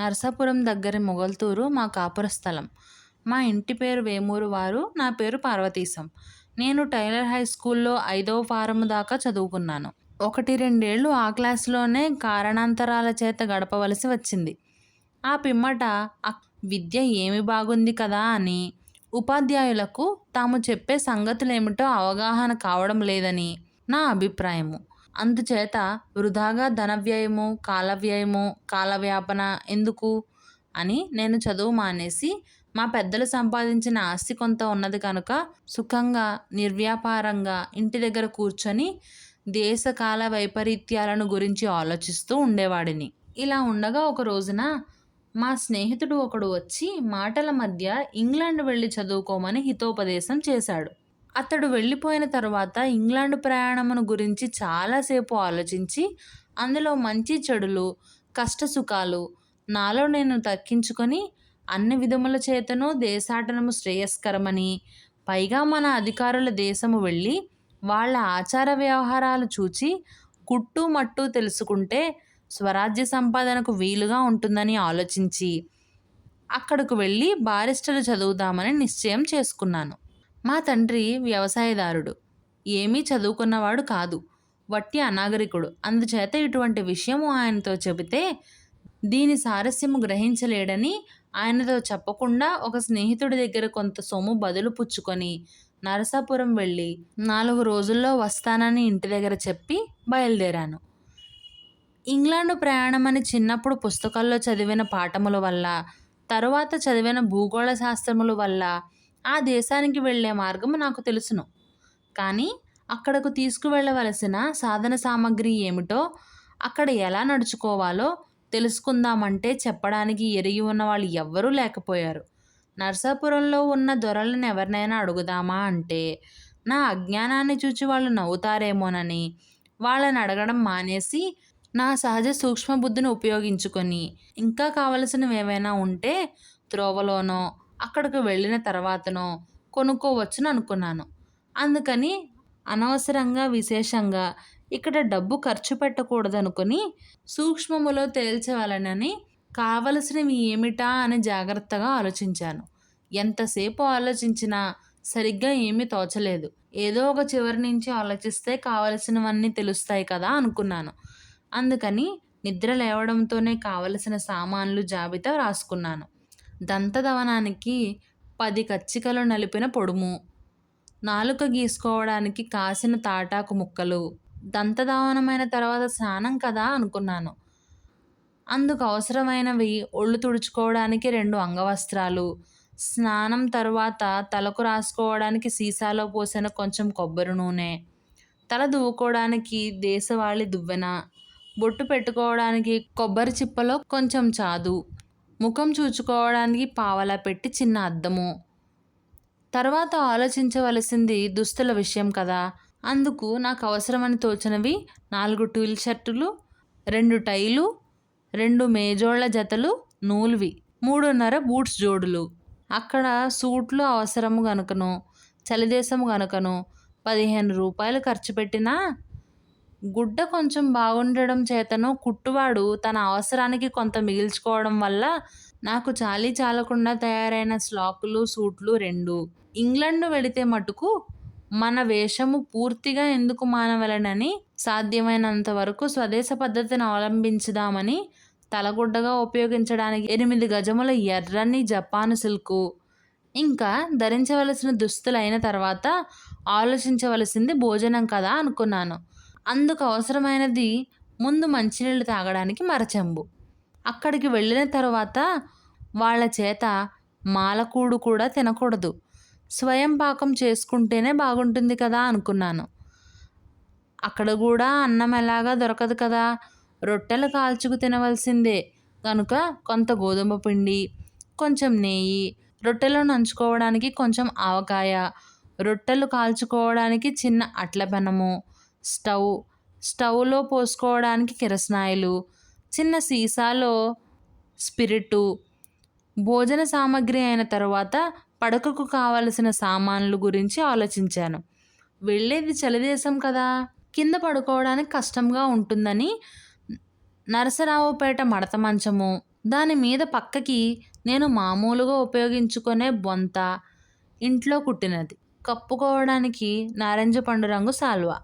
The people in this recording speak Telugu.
నరసాపురం దగ్గర మొగల్తూరు మా కాపుర స్థలం. మా ఇంటి పేరు వేమూరు వారు నా పేరు పార్వతీశం. నేను టైలర్ హై స్కూల్లో ఐదవ ఫారము దాకా చదువుకున్నాను. ఒకటి రెండేళ్ళు ఆ క్లాసులోనే కారణాంతరాల చేత గడపవలసి వచ్చింది. ఆ పిమ్మట విద్య ఏమి బాగుంది కదా అని ఉపాధ్యాయులకు తాము చెప్పే సంగతులేమిటో అవగాహన కావడం లేదని నా అభిప్రాయము. అందుచేత వృధాగా ధన వ్యయము కాల వ్యయము కాలవ్యాపన ఎందుకు? అని నేను చదువు మానేసి మా పెద్దలు సంపాదించిన ఆస్తి కొంత ఉన్నది కనుక సుఖంగా నిర్వ్యాపారంగా ఇంటి దగ్గర కూర్చొని దేశకాల వైపరీత్యాలను గురించి ఆలోచిస్తూ ఉండేవాడిని. ఇలా ఉండగా ఒక రోజున మా స్నేహితుడు ఒకడు వచ్చి మాటల మధ్య ఇంగ్లాండ్ వెళ్ళి చదువుకోమని హితోపదేశం చేశాడు. అతడు వెళ్ళిపోయిన తర్వాత ఇంగ్లాండ్ ప్రయాణమును గురించి చాలాసేపు ఆలోచించి అందులో మంచి చెడులు కష్ట సుఖాలు నాలో నేను తక్కించుకొని అన్ని విధముల చేతను దేశాటనము శ్రేయస్కరమని పైగా మన అధికారుల దేశము వెళ్ళి వాళ్ళ ఆచార వ్యవహారాలు చూచి కుట్టు మట్టు తెలుసుకుంటే స్వరాజ్య సంపాదనకు వీలుగా ఉంటుందని ఆలోచించి అక్కడకు వెళ్ళి బారిస్టర్ చదువుదామని నిశ్చయం చేసుకున్నాను. మా తండ్రి వ్యవసాయదారుడు. ఏమీ చదువుకున్నవాడు కాదు. వట్టి అనాగరికుడు. అందుచేత ఇటువంటి విషయము ఆయనతో చెబితే దీని సారస్యము గ్రహించలేడని ఆయనతో చెప్పకుండా ఒక స్నేహితుడి దగ్గర కొంత సొమ్ము బదులు పుచ్చుకొని నరసాపురం వెళ్ళి నాలుగు రోజుల్లో వస్తానని ఇంటి దగ్గర చెప్పి బయలుదేరాను. ఇంగ్లాండ్ ప్రయాణమని చిన్నప్పుడు పుస్తకాల్లో చదివిన పాఠముల వల్ల తరువాత చదివిన భూగోళ శాస్త్రముల వల్ల ఆ దేశానికి వెళ్ళే మార్గము నాకు తెలుసును. కానీ అక్కడకు తీసుకువెళ్ళవలసిన సాధన సామాగ్రి ఏమిటో అక్కడ ఎలా నడుచుకోవాలో తెలుసుకుందామంటే చెప్పడానికి ఎరిగి ఉన్న వాళ్ళు ఎవ్వరూ లేకపోయారు. నర్సాపురంలో ఉన్న దొరలను ఎవరినైనా అడుగుదామా అంటే నా అజ్ఞానాన్ని చూచి వాళ్ళు నవ్వుతారేమోనని వాళ్ళని అడగడం మానేసి నా సహజ సూక్ష్మ బుద్ధిని ఉపయోగించుకొని ఇంకా కావలసినవి ఏవైనా ఉంటే త్రోవలోనో అక్కడికి వెళ్ళిన తర్వాతనో కొనుక్కోవచ్చును అనుకున్నాను. అందుకని అనవసరంగా విశేషంగా ఇక్కడ డబ్బు ఖర్చు పెట్టకూడదనుకొని సూక్ష్మములో తేల్చవలనని కావలసినవి ఏమిటా అని జాగ్రత్తగా ఆలోచించాను. ఎంతసేపు ఆలోచించినా సరిగ్గా ఏమీ తోచలేదు. ఏదో ఒక చివరి నుంచి ఆలోచిస్తే కావలసినవన్నీ తెలుస్తాయి కదా అనుకున్నాను. అందుకని నిద్ర లేవడంతోనే కావలసిన సామాన్లు జాబితా రాసుకున్నాను. దంతదవనానికి పది కచ్చికలు నలిపిన పొడుము. నాలుక గీసుకోవడానికి కాసిన తాటాకు ముక్కలు. దంతధావనమైన తర్వాత స్నానం కదా అనుకున్నాను. అందుకు అవసరమైనవి ఒళ్ళు తుడుచుకోవడానికి రెండు అంగవస్త్రాలు. స్నానం తర్వాత తలకు రాసుకోవడానికి సీసాలో పోసిన కొంచెం కొబ్బరి నూనె. తల దువ్వుకోవడానికి దేశవాళి దువ్వెన. బొట్టు పెట్టుకోవడానికి కొబ్బరి చిప్పలో కొంచెం చాదు. ముఖం చూచుకోవడానికి పావలా పెట్టి చిన్న అద్దము. తర్వాత ఆలోచించవలసింది దుస్తుల విషయం కదా. అందుకు నాకు అవసరమని తోచినవి నాలుగు టూల్ షర్టులు రెండు టైలు రెండు మేజోళ్ళ జతలు నూలువి మూడున్నర బూట్స్ జోడులు. అక్కడ సూట్లు అవసరము గనుకను చలిదేశము గనుకను పదిహేను రూపాయలు ఖర్చు పెట్టినా గుడ్డ కొంచెం బాగుండడం చేతను కుట్టువాడు తన అవసరానికి కొంత మిగిల్చుకోవడం వల్ల నాకు చాలీ చాలకుండా తయారైన స్లాకులు సూట్లు రెండు. ఇంగ్లండ్ వెళితే మటుకు మన వేషము పూర్తిగా ఎందుకు మానవలనని సాధ్యమైనంత వరకు స్వదేశ పద్ధతిని అవలంబించుదామని తలగుడ్డగా ఉపయోగించడానికి ఎనిమిది గజముల ఎర్రని జపాను సిల్కు. ఇంకా ధరించవలసిన దుస్తులు అయిన తర్వాత ఆలోచించవలసింది భోజనం కదా అనుకున్నాను. అందుకు అవసరమైనది ముందు మంచినీళ్ళు తాగడానికి మరచెంబు. అక్కడికి వెళ్ళిన తర్వాత వాళ్ళ చేత మాలకూడు కూడా తినకూడదు. స్వయం పాకం చేసుకుంటేనే బాగుంటుంది కదా అనుకున్నాను. అక్కడ కూడా అన్నం ఎలాగా దొరకదు కదా. రొట్టెలు కాల్చుకు తినవలసిందే. కనుక కొంత గోధుమ పిండి కొంచెం నెయ్యి రొట్టెలు నంచుకోవడానికి కొంచెం ఆవకాయ రొట్టెలు కాల్చుకోవడానికి చిన్న అట్ల పెనము స్టవ్ స్టవ్లో పోసుకోవడానికి కిరసనాయిలు చిన్న సీసాలో స్పిరిటు భోజన సామాగ్రి అయిన తర్వాత పడకకు కావలసిన సామాన్లు గురించి ఆలోచించాను. వెళ్ళేది చలిదేశం కదా! కింద పడుకోవడానికి కష్టంగా ఉంటుందని నరసరావుపేట మడత మంచము. దాని మీద పక్కకి నేను మామూలుగా ఉపయోగించుకునే బొంత ఇంట్లో కుట్టినది. కప్పుకోవడానికి నారింజ పండు రంగు శాల్వా